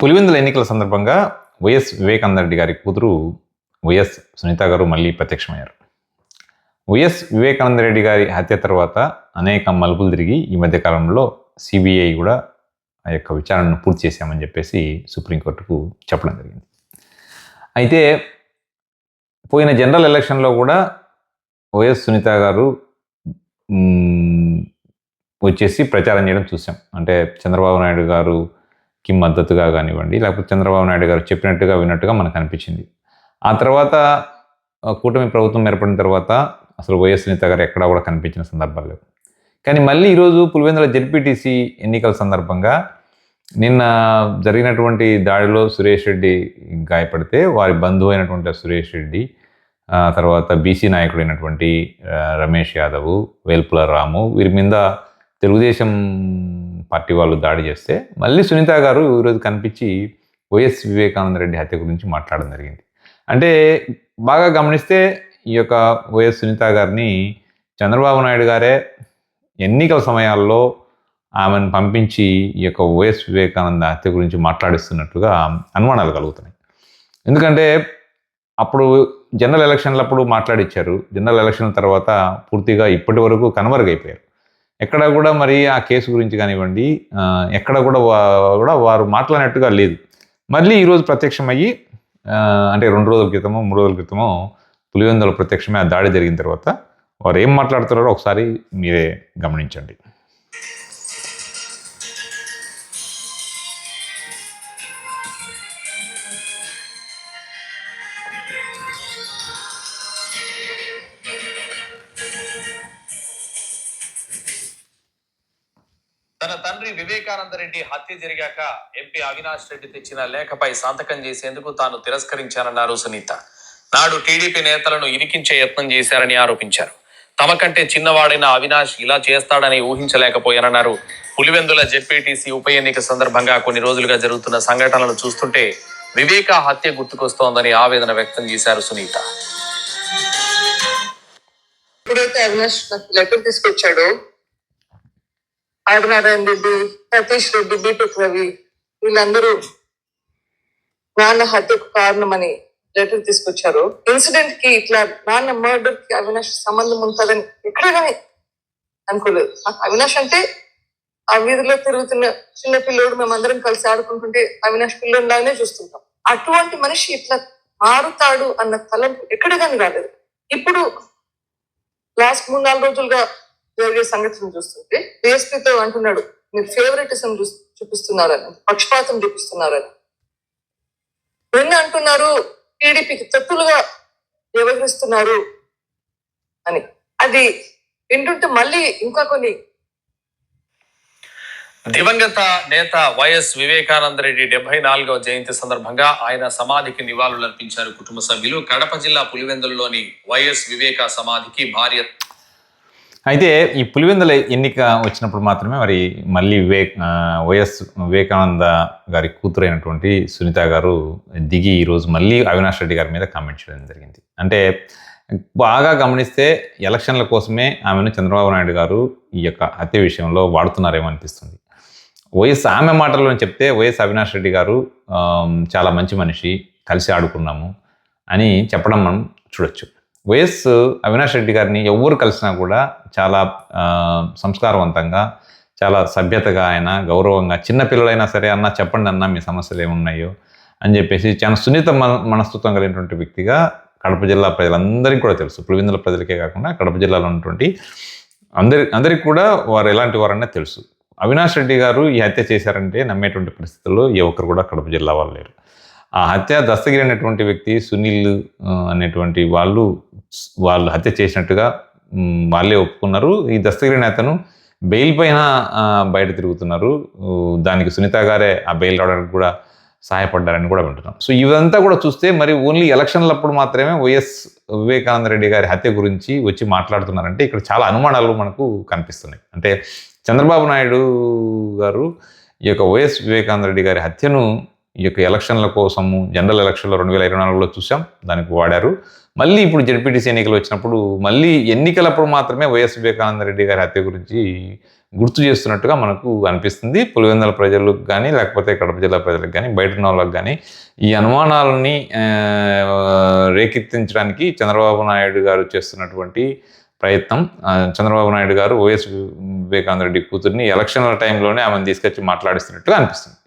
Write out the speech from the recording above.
పులివెందుల ఎన్నికల సందర్భంగా వైఎస్ వివేకానంద రెడ్డి గారి కూతురు వైఎస్ సునీత గారు మళ్ళీ ప్రత్యక్షమయ్యారు. వైఎస్ వివేకానంద రెడ్డి గారి హత్య తర్వాత అనేక మలుపులు తిరిగి ఈ మధ్య కాలంలో సిబిఐ కూడా ఆ యొక్క విచారణను పూర్తి చేశామని చెప్పేసి సుప్రీంకోర్టుకు చెప్పడం జరిగింది. అయితే పోయిన జనరల్ ఎలక్షన్లో కూడా వైఎస్ సునీత గారు వచ్చేసి ప్రచారం చేయడం చూసాం. అంటే చంద్రబాబు నాయుడు గారు కి మద్దతుగా కానివ్వండి లేకపోతే చంద్రబాబు నాయుడు గారు చెప్పినట్టుగా విన్నట్టుగా మనకు అనిపించింది. ఆ తర్వాత కూటమి ప్రభుత్వం ఏర్పడిన తర్వాత అసలు వైఎస్ నేత గారు ఎక్కడా కూడా కనిపించిన సందర్భాలు లేవు. కానీ మళ్ళీ ఈరోజు పులివెందుల జెడ్పీటీసీ ఎన్నికల సందర్భంగా నిన్న జరిగినటువంటి దాడిలో సురేష్ రెడ్డి గాయపడితే వారి బంధువు అయినటువంటి సురేష్ రెడ్డి తర్వాత బీసీ నాయకుడైనటువంటి రమేష్ యాదవ్ వేల్పుల రాము వీరి మీద తెలుగుదేశం పార్టీ వాళ్ళు దాడి చేస్తే మళ్ళీ సునీత గారు ఈరోజు కనిపించి వైఎస్ వివేకానంద రెడ్డి హత్య గురించి మాట్లాడడం జరిగింది. అంటే బాగా గమనిస్తే ఈ యొక్క వైఎస్ సునీత గారిని చంద్రబాబు నాయుడు గారే ఎన్నికల సమయాల్లో ఆమెను పంపించి ఈ యొక్క వైఎస్ వివేకానంద హత్య గురించి మాట్లాడిస్తున్నట్టుగా అనుమానాలు కలుగుతున్నాయి. ఎందుకంటే అప్పుడు జనరల్ ఎలక్షన్లప్పుడు మాట్లాడిచ్చారు. జనరల్ ఎలక్షన్ తర్వాత పూర్తిగా ఇప్పటి వరకు కనుమరుగైపోయారు. ఎక్కడ కూడా మరి ఆ కేసు గురించి కానివ్వండి ఎక్కడ కూడా వా- కూడా వారు మాట్లాడినట్టుగా లేదు. మళ్ళీ ఈరోజు ప్రత్యక్షమయ్యి అంటే రెండు రోజుల క్రితమో మూడు రోజుల క్రితమో పులివెందుల ప్రత్యక్షమే ఆ దాడి జరిగిన తర్వాత వారు ఏం మాట్లాడుతున్నారో ఒకసారి మీరే గమనించండి. తన తండ్రి వివేకానంద రెడ్డి హత్య జరిగాక ఎంపీ అవినాష్ రెడ్డి తెచ్చిన లేఖపై సంతకం చేసేందుకు తాను తిరస్కరించానన్నారు సునీత. నాడు టీడీపీ నేతలను ఇరికించే యత్నం చేశారని ఆరోపించారు. తమ కంటే చిన్నవాడైన అవినాష్ ఇలా చేస్తాడని ఊహించలేకపోయానన్నారు. పులివెందుల జెడ్పీటీసీ ఉప ఎన్నిక సందర్భంగా కొన్ని రోజులుగా జరుగుతున్న సంఘటనలు చూస్తుంటే వివేక హత్య గుర్తుకొస్తోందని ఆవేదన వ్యక్తం చేశారు సునీత. ఎప్పుడైతే అవినాష్ లెటర్ తీసుకొచ్చాడో ఆదినారాయణ రెడ్డి సతీష్ రెడ్డి బీటెక్ రవి వీళ్ళందరూ నాన్న హత్యకు కారణమని లెటర్ తీసుకొచ్చారు. ఇన్సిడెంట్కి ఇట్లా నాన్న మర్డర్కి అవినాష్ సంబంధం ఉంటుందని ఎక్కడ కానీ అనుకోలేదు. అవినాష్ అంటే ఆ వీధిలో తిరుగుతున్న చిన్న పిల్లోడు మేమందరం కలిసి ఆడుకుంటుంటే అవినాష్ పిల్లోడిలాగానే చూస్తుంటాం. అటువంటి మనిషి ఇట్లా మారుతాడు అన్న తలంపు ఎక్కడ కానీ రాలేదు. ఇప్పుడు లాస్ట్ మూడు నాలుగు రోజులుగా జరిగే సంగతిని చూస్తుంటే డిఎస్పీతో అంటున్నాడు మీరు ఫేవరెటిజం చూపిస్తున్నారని పక్షపాతం చూపిస్తున్నారని. నిన్న అంటున్నారు టీడీపీకి తప్పులుగా వ్యవహరిస్తున్నారు అని. అది వింటుంటే మళ్ళీ ఇంకా కొన్ని దివంగత నేత వైఎస్ వివేకానంద రెడ్డి డెబ్బై నాలుగవ జయంతి సందర్భంగా ఆయన సమాధికి నివాళులర్పించారు కుటుంబ సభ్యులు. కడప జిల్లా పులివెందుల్లోని వైఎస్ వివేక సమాధికి భార్య అయితే ఈ పులివెందుల ఎన్నిక వచ్చినప్పుడు మాత్రమే మరి మళ్ళీ వివేక్ వైఎస్ వివేకానంద గారి కూతురైనటువంటి సునీత గారు దిగి ఈరోజు మళ్ళీ అవినాష్ రెడ్డి గారి మీద కామెంట్ చేయడం జరిగింది. అంటే బాగా గమనిస్తే ఎలక్షన్ల కోసమే ఆమెను చంద్రబాబు నాయుడు గారు ఈ యొక్క హత్య విషయంలో వాడుతున్నారేమో అనిపిస్తుంది. వైఎస్ ఆమె మాటల్లో చెప్తే వైఎస్ అవినాష్ రెడ్డి గారు చాలా మంచి మనిషి కలిసి ఆడుకున్నాము అని చెప్పడం మనం చూడొచ్చు. వైఎస్ అవినాష్ రెడ్డి గారిని ఎవరు కలిసినా కూడా చాలా సంస్కారవంతంగా చాలా సభ్యతగా ఆయన గౌరవంగా చిన్న పిల్లలైనా సరే అన్న చెప్పండి అన్న మీ సమస్యలు ఏమున్నాయో అని చెప్పేసి చాలా సున్నిత మన మనస్తత్వం కలిగినటువంటి వ్యక్తిగా కడప జిల్లా ప్రజలందరికీ కూడా తెలుసు. పులివిందుల ప్రజలకే కాకుండా కడప జిల్లాలో ఉన్నటువంటి అందరి అందరికీ కూడా వారు ఎలాంటి వారనే తెలుసు. అవినాష్ రెడ్డి గారు ఈ హత్య చేశారంటే నమ్మేటువంటి పరిస్థితుల్లో ఏ ఒక్కరు కూడా కడప జిల్లా వాళ్ళు లేరు. ఆ హత్య దస్తగిరి అనేటువంటి వ్యక్తి సునీల్ అనేటువంటి వాళ్ళు వాళ్ళు హత్య చేసినట్టుగా వాళ్ళే ఒప్పుకున్నారు. ఈ దస్తగిరి అతను బెయిల్ పైన బయట తిరుగుతున్నారు. దానికి సునీత గారే ఆ బెయిల్ రావడానికి కూడా సహాయపడ్డారని కూడా వింటున్నాం. సో ఇదంతా కూడా చూస్తే మరి ఓన్లీ ఎలక్షన్లప్పుడు మాత్రమే వైఎస్ వివేకానంద రెడ్డి గారి హత్య గురించి వచ్చి మాట్లాడుతున్నారంటే ఇక్కడ చాలా అనుమానాలు మనకు కనిపిస్తున్నాయి. అంటే చంద్రబాబు నాయుడు గారు ఈ యొక్క వైఎస్ వివేకానంద రెడ్డి గారి హత్యను ఈ యొక్క ఎలక్షన్ల కోసము జనరల్ ఎలక్షన్లో రెండు వేల ఇరవై నాలుగులో చూసాం. దానికి వాడారు. మళ్ళీ ఇప్పుడు జడ్పీటీసీ ఎన్నికలు వచ్చినప్పుడు మళ్ళీ ఎన్నికలప్పుడు మాత్రమే వైఎస్ వివేకానంద రెడ్డి గారి హత్య గురించి గుర్తు చేస్తున్నట్టుగా మనకు అనిపిస్తుంది. పులివెందుల ప్రజలకు కానీ లేకపోతే కడప జిల్లా ప్రజలకు కానీ బయట ఉన్న వాళ్ళకి కానీ ఈ అనుమానాలని రేకెత్తించడానికి చంద్రబాబు నాయుడు గారు చేస్తున్నటువంటి ప్రయత్నం. చంద్రబాబు నాయుడు గారు వైఎస్ వివేకానంద రెడ్డి కూతుర్ని ఎలక్షన్ల టైంలోనే ఆమెను తీసుకొచ్చి మాట్లాడిస్తున్నట్టుగా అనిపిస్తుంది.